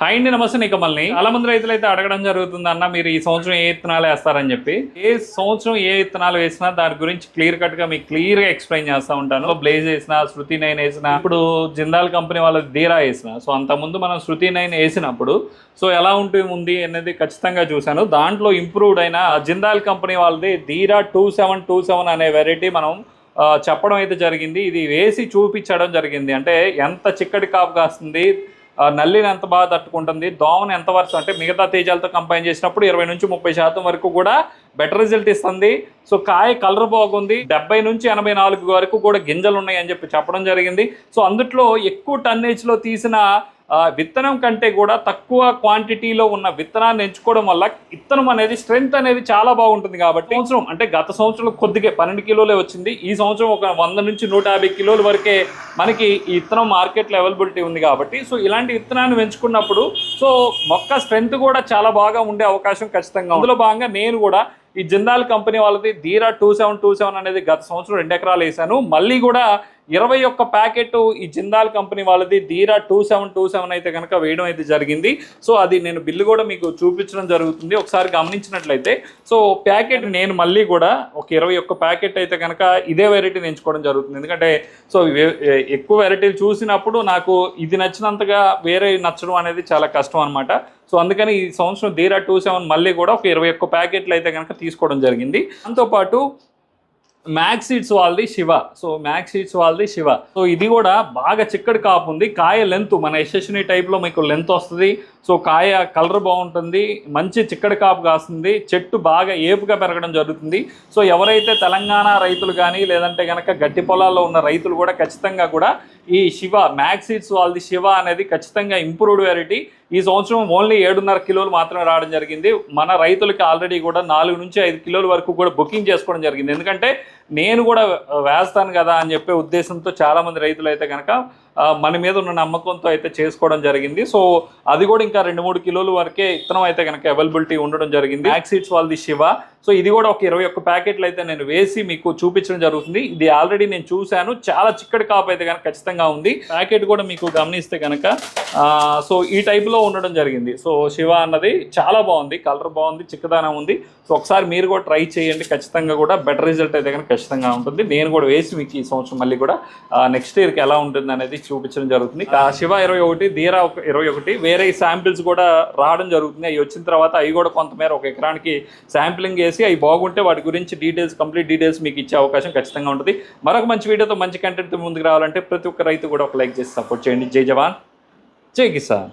Hi అండి నమస్తే నికమల్ని చాలా మంది రైతులు అయితే అడగడం జరుగుతుంది అన్న మీరు ఈ సంవత్సరం ఏ విత్తనాలు వేస్తారని చెప్పి. ఏ సంవత్సరం ఏ విత్తనాలు వేసినా దాని గురించి క్లియర్ కట్గా మీకు క్లియర్గా ఎక్స్ప్లెయిన్ చేస్తా ఉంటాను. బ్లేజ్ వేసిన శృతి నైన్ వేసిన ఇప్పుడు జిందాల్ కంపెనీ వాళ్ళ ధీరా వేసిన. సో అంత ముందు మనం శృతి నైన్ వేసినప్పుడు సో ఎలా ఉంటుంది ఉంది అనేది ఖచ్చితంగా చూశాను. దాంట్లో ఇంప్రూవ్డ్ అయిన జిందాల్ కంపెనీ వాళ్ళది Dheera two seven two seven అనే వెరైటీ మనం చెప్పడం అయితే జరిగింది. ఇది వేసి చూపించడం జరిగింది. అంటే ఎంత చిక్కటి కాపు కాస్తుంది నల్లిని ఎంత బాగా తట్టుకుంటుంది? దోమను ఎంత వరకు అంటే మిగతా తేజాలతో కంపైన్ చేసినప్పుడు ఇరవై నుంచి ముప్పై శాతం వరకు కూడా బెటర్ రిజల్ట్ ఇస్తుంది. సో కాయ కలర్ బాగుంది. డెబ్బై నుంచి ఎనభై నాలుగు వరకు కూడా గింజలు ఉన్నాయి అని చెప్పి చెప్పడం జరిగింది. సో అందుట్లో ఎక్కువ టన్నేజ్లో తీసిన విత్తనం కంటే కూడా తక్కువ క్వాంటిటీలో ఉన్న విత్తనాన్ని ఎంచుకోవడం వల్ల విత్తనం అనేది స్ట్రెంగ్త్ అనేది చాలా బాగుంటుంది కాబట్టి సంవత్సరం అంటే గత సంవత్సరం కొద్దిగా పన్నెండు కిలోలే వచ్చింది. ఈ సంవత్సరం ఒక వంద నుంచి నూట యాభై కిలోల వరకే మనకి ఈ విత్తనం మార్కెట్లో అవైలబిలిటీ ఉంది కాబట్టి సో ఇలాంటి విత్తనాన్ని పెంచుకున్నప్పుడు సో మొక్క స్ట్రెంగ్త్ కూడా చాలా బాగా ఉండే అవకాశం ఖచ్చితంగా అందులో భాగంగా నేను కూడా ఈ జిందాల్ కంపెనీ వాళ్ళది Dheera two seven two seven అనేది గత సంవత్సరం రెండు ఎకరాలు వేసాను. మళ్ళీ కూడా ఇరవై ఒక్క ప్యాకెట్ ఈ జిందాల్ కంపెనీ వాళ్ళది. Dheera two seven two seven అయితే కనుక వేయడం అయితే జరిగింది. సో అది నేను బిల్లు కూడా మీకు చూపించడం జరుగుతుంది. ఒకసారి గమనించినట్లయితే సో ప్యాకెట్ నేను మళ్ళీ కూడా ఒక ఇరవై ఒక్క ప్యాకెట్ అయితే కనుక ఇదే వెరైటీని ఎంచుకోవడం జరుగుతుంది. ఎందుకంటే సో ఎక్కువ వెరైటీలు చూసినప్పుడు నాకు ఇది నచ్చినంతగా వేరే నచ్చడం అనేది చాలా కష్టం అనమాట సో అందుకని ఈ సంవత్సరం ధీరా టూ సెవెన్ మళ్ళీ కూడా ఒక ఇరవై ఒక్క ప్యాకెట్లు అయితే కనుక తీసుకోవడం జరిగింది. దాంతోపాటు మ్యాక్ సీడ్స్ వాళ్ళది శివ సో మ్యాక్ సీడ్స్ వాళ్ళది శివ సో ఇది కూడా బాగా చిక్కడి కాపు ఉంది. కాయ లెంత్ మన యశస్విని టైప్లో మీకు లెంత్ వస్తుంది. సో కాయ కలర్ బాగుంటుంది. మంచి చిక్కడి కాపు కాస్తుంది. చెట్టు బాగా ఏపుగా పెరగడం జరుగుతుంది. సో ఎవరైతే తెలంగాణ రైతులు కానీ లేదంటే కనుక గట్టి పొలాల్లో ఉన్న రైతులు కూడా ఖచ్చితంగా కూడా ఈ శివ మ్యాక్ సీడ్స్ వాళ్ళది శివ అనేది ఖచ్చితంగా ఇంప్రూవ్డ్ వెరైటీ ఈ సంవత్సరం ఓన్లీ ఏడున్నర కిలోలు మాత్రమే రావడం జరిగింది. మన రైతులకి ఆల్రెడీ కూడా నాలుగు నుంచి ఐదు కిలోల వరకు కూడా బుకింగ్ చేసుకోవడం జరిగింది. ఎందుకంటే నేను కూడా వేస్తాను కదా అని చెప్పే ఉద్దేశంతో చాలామంది రైతులు అయితే కనుక మన మీద ఉన్న నమ్మకంతో అయితే చేసుకోవడం జరిగింది. సో అది కూడా ఇంకా రెండు మూడు కిలోల వరకే ఇత్తనం అయితే కనుక అవైలబిలిటీ ఉండడం జరిగింది. యాక్సిడ్స్ వాళ్ళది శివ. సో ఇది కూడా ఒక ఇరవై ఒక్క ప్యాకెట్లు అయితే నేను వేసి మీకు చూపించడం జరుగుతుంది. ఇది ఆల్రెడీ నేను చూశాను. చాలా చిక్కడి కాపు అయితే కనుక ఖచ్చితంగా ఉంది. ప్యాకెట్ కూడా మీకు గమనిస్తే కనుక సో ఈ టైప్లో ఉండడం జరిగింది. సో శివ అన్నది చాలా బాగుంది. కలర్ బాగుంది చిక్కదనం ఉంది. సో ఒకసారి మీరు కూడా ట్రై చేయండి. ఖచ్చితంగా కూడా బెటర్ రిజల్ట్ అయితే కనుక ఖచ్చితంగా ఉంటుంది. నేను కూడా వేసి మీకు ఈ సంవత్సరం మళ్ళీ కూడా నెక్స్ట్ ఇయర్కి ఎలా ఉంటుంది అనేది చూపించడం జరుగుతుంది. ఆ, శివ ఇరవై ఒకటి ధీరా ఒక ఇరవై ఒకటి వేరే శాంపిల్స్ కూడా రావడం జరుగుతుంది. అవి వచ్చిన తర్వాత అవి కూడా కొంతమేర ఒక ఎకరానికి శాంప్లింగ్ చేసి అవి బాగుంటే వాటి గురించి డీటెయిల్స్ కంప్లీట్ డీటెయిల్స్ మీకు ఇచ్చే అవకాశం ఖచ్చితంగా ఉంటుంది. మరొక మంచి వీడియోతో మంచి కంటెంట్ ముందుకు రావాలంటే ప్రతి ఒక్క రైతు కూడా ఒక లైక్ చేసి సపోర్ట్ చేయండి. జై జవాన్. జై కిసాన్.